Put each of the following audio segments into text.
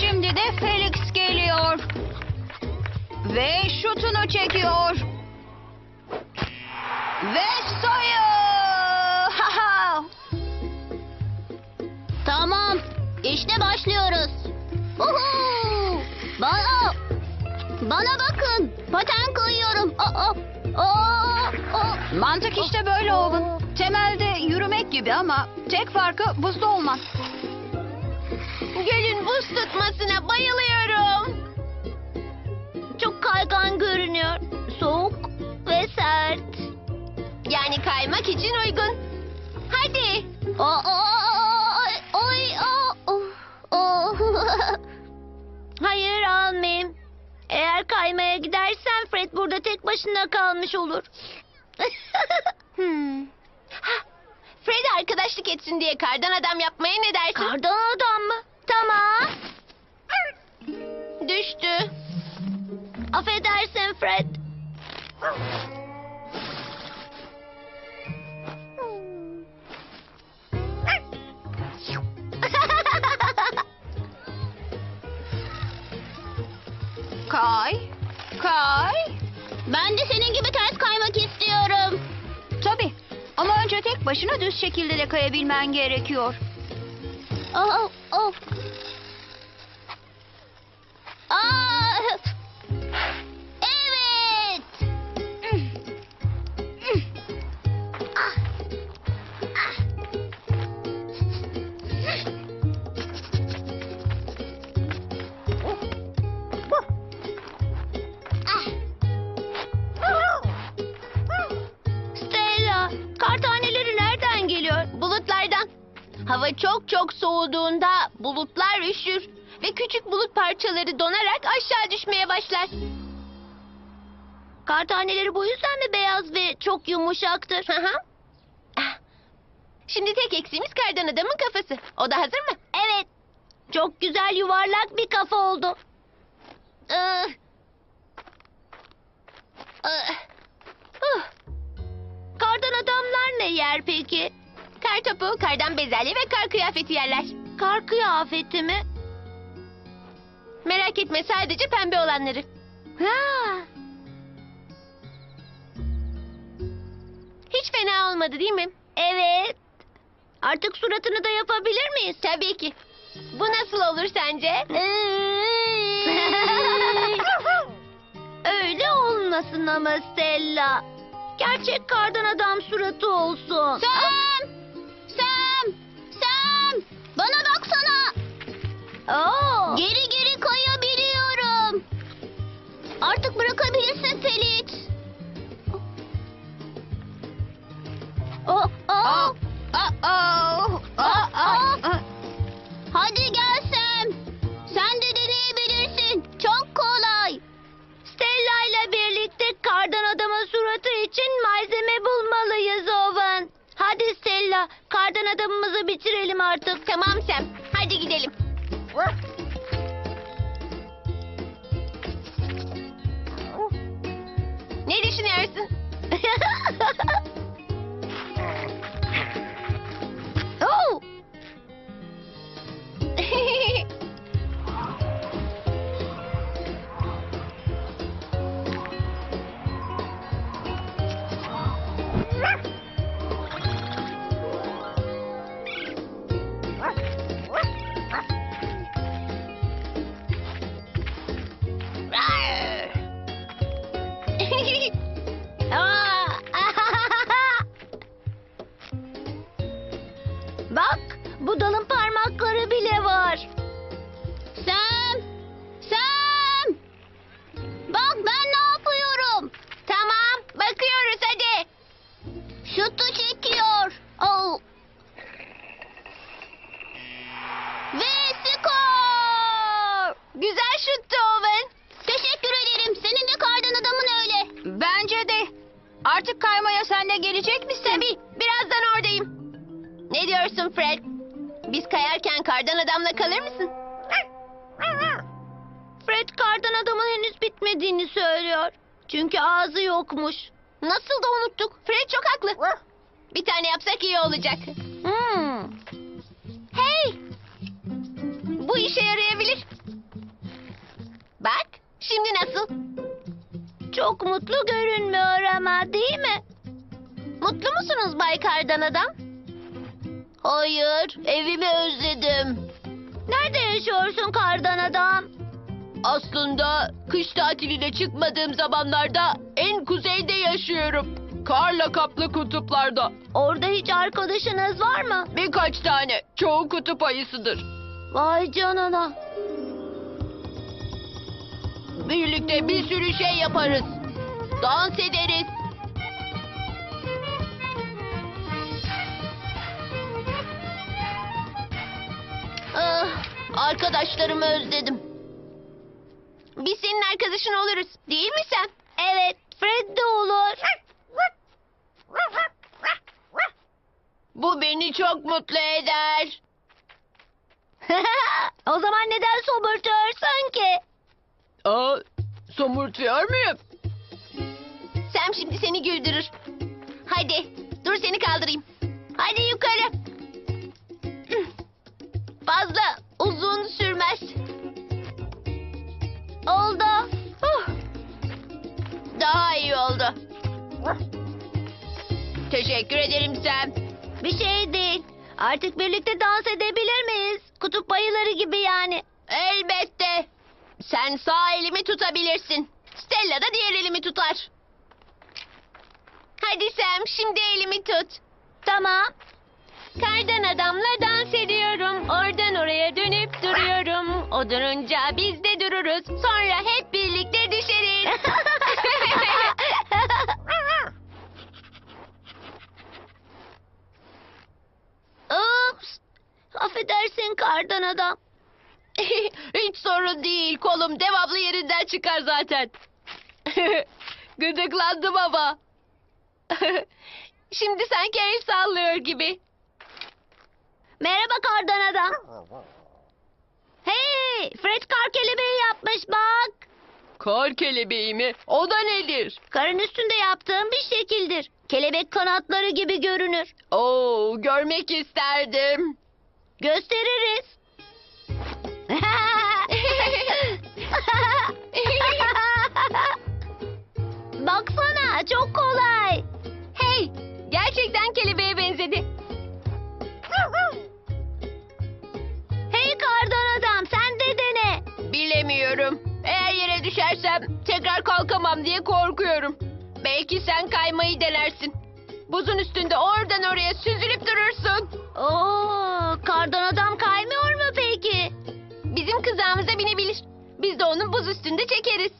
Şimdi de Felix geliyor. Ve şutunu çekiyor. Ve ha! Tamam. İşte başlıyoruz. Uhu! Bana bana bakın. Paten koyuyorum. Aa, aa, aa. Mantık işte böyle Owen. Temelde yürümek gibi ama tek farkı buzda olmak. Gelin buz tutmasına bayılıyorum. Çok kaygan görünüyor. Soğuk ve sert. Yani kaymak için uygun. Hadi. Aa, aa, oh, oh. Hayır almayayım. Eğer kaymaya gidersen Fred burada tek başına kalmış olur. hmm. Fred arkadaşlık etsin diye kardan adam yapmaya ne dersin? Kardan adam mı? Tamam. Düştü. Affedersin Fred. Kay, kay. ben de senin gibi ters kaymak istiyorum. Tabii. Ama önce tek başına düz şekilde de kayabilmen gerekiyor. Oh, oh. Aa, Hava çok çok soğuduğunda bulutlar üşür ve küçük bulut parçaları donarak aşağı düşmeye başlar. Kar taneleri bu yüzden mi beyaz ve çok yumuşaktır? Hı. Ah. Şimdi tek eksiğimiz kardan adamın kafası. O da hazır mı? Evet. Çok güzel yuvarlak bir kafa oldu. Ee. Kardan adamlar ne yer peki? Kar topu, kardan bezelye ve kar kıyafeti yerler. Kar kıyafeti mi? Merak etme sadece pembe olanları. Ha. Hiç fena olmadı değil mi? Evet. Artık suratını da yapabilir miyiz? Tabii ki. Bu nasıl olur sence? Öyle olmasın ama Stella. Gerçek kardan adam suratı olsun. Sam! Oo. Geri geri kayabiliyorum. Artık bırakabilirsin Felix. Oh, oh. Aa, aa, aa, aa. Hadi gel Sam. Sen de deneyebilirsin. Çok kolay. Stella ile birlikte kardan adamın suratı için malzeme bulmalıyız Owen. Hadi Stella, kardan adamımızı bitirelim artık. Tamam Sam, hadi gidelim. Ne düşünüyorsun? Şutu çekiyor. Oh. Ve skor! Güzel şuttu Owen. Teşekkür ederim. Senin de kardan adamın öyle. Bence de. Artık kaymaya sen de gelecek misin? Tabii, birazdan oradayım. Ne diyorsun Fred? Biz kayarken kardan adamla kalır mısın? Fred kardan adamın henüz bitmediğini söylüyor. Çünkü ağzı yokmuş. Nasıl da unuttuk. Fred çok haklı. Bir tane yapsak iyi olacak. Hmm. Hey! Bu işe yarayabilir. Şimdi nasıl? Çok mutlu görünmüyor ama değil mi? Mutlu musunuz Bay Kardan Adam? Hayır, evimi özledim. Nerede yaşıyorsun Kardan Adam? Aslında kış tatiline çıkmadığım zamanlarda en kuzeyde yaşıyorum. Karla kaplı kutuplarda. Orada hiç arkadaşınız var mı? Birkaç tane. Çoğu kutup ayısıdır. Vay canına. Birlikte bir sürü şey yaparız. Dans ederiz. Ah, arkadaşlarımı özledim. Biz senin arkadaşın oluruz. Değil mi sen? Evet, Fred de olur. Bu beni çok mutlu eder. o zaman neden somurtuyorsun ki? Aa, somurtuyor muyum? Sam şimdi seni güldürür. Hadi dur seni kaldırayım. Hadi yukarı. Fazla uzun sürmez. Oldu. Daha iyi oldu. Teşekkür ederim Sam. Bir şey değil. Artık birlikte dans edebilir miyiz? Kutup ayıları gibi yani. Elbette. Sen sağ elimi tutabilirsin. Stella da diğer elimi tutar. Hadi Sam şimdi elimi tut. Tamam. Kardan adamla dans ediyorum. Oradan oraya dönüp duruyorum. O durunca Affedersin kardan adam. Hiç sorun değil. Kolum devamlı yerinden çıkar zaten. Gıdıklandım ama. Şimdi sanki el sallıyor gibi. Merhaba kardan adam. Hey, Fred kar kelebeği yapmış bak. Kar kelebeği mi? O da nedir? Karın üstünde yaptığım bir şekildir. Kelebek kanatları gibi görünür. Oo, görmek isterdim. Gösteririz. Baksana çok kolay. Hey, gerçekten kelebeğe benzedi. Hey kardan adam sen de dene. Bilemiyorum. Eğer yere düşersem tekrar kalkamam diye korkuyorum. Belki sen kaymayı denersin. Buzun üstünde oradan oraya süzülüp durursun. Oo, kardan adam kaymıyor mu peki? Bizim kızağımıza binebilir. Biz de onu buz üstünde çekeriz.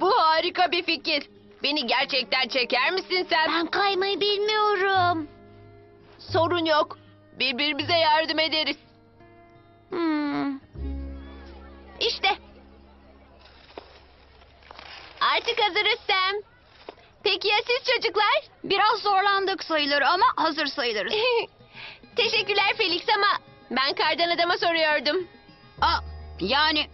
Bu harika bir fikir. Beni gerçekten çeker misin sen? Ben kaymayı bilmiyorum. Sorun yok. Birbirimize yardım ederiz. Hmm. İşte. Artık hazırız Sam. Peki ya siz çocuklar? Biraz zorlandık sayılır ama hazır sayılırız. Teşekkürler Felix ama ben kardan adama soruyordum. Aa, yani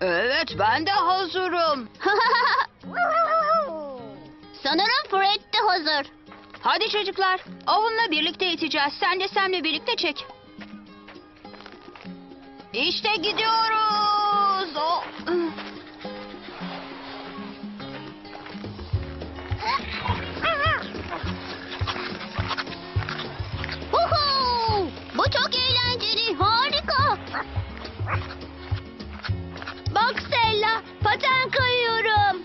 evet ben de hazırım. Sanırım Fred de hazır. Hadi çocuklar avunla birlikte iteceğiz. Sen de Sam'le birlikte çek. İşte gidiyoruz. O... çok eğlenceli, harika. Bak Stella, paten kayıyorum.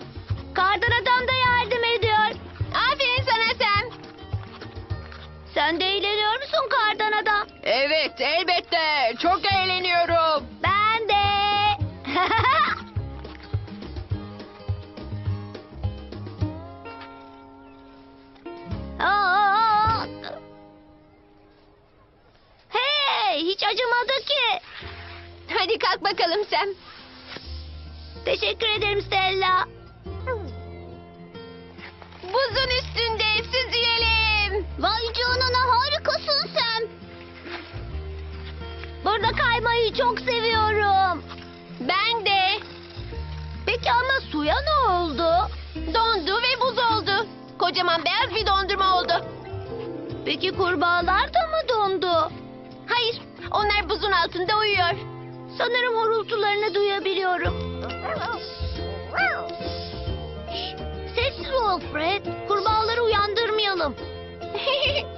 Kardan adam da yardım ediyor. Aferin sana Sam. Sen de eğleniyor musun kardan adam? Evet elbette. Çok eğleniyorum. Bakalım Sam. Teşekkür ederim Stella. Buzun üstünde süzülelim. Vay canına harikasın sen. Burada kaymayı çok seviyorum. Ben de. Peki ama suya ne oldu? Dondu ve buz oldu. Kocaman beyaz bir dondurma oldu. Peki kurbağalar da mı dondu? Hayır, onlar buzun altında uyuyor. Sanırım horultularını duyabiliyorum. Şşt, sessiz ol Fred. Kurbağaları uyandırmayalım.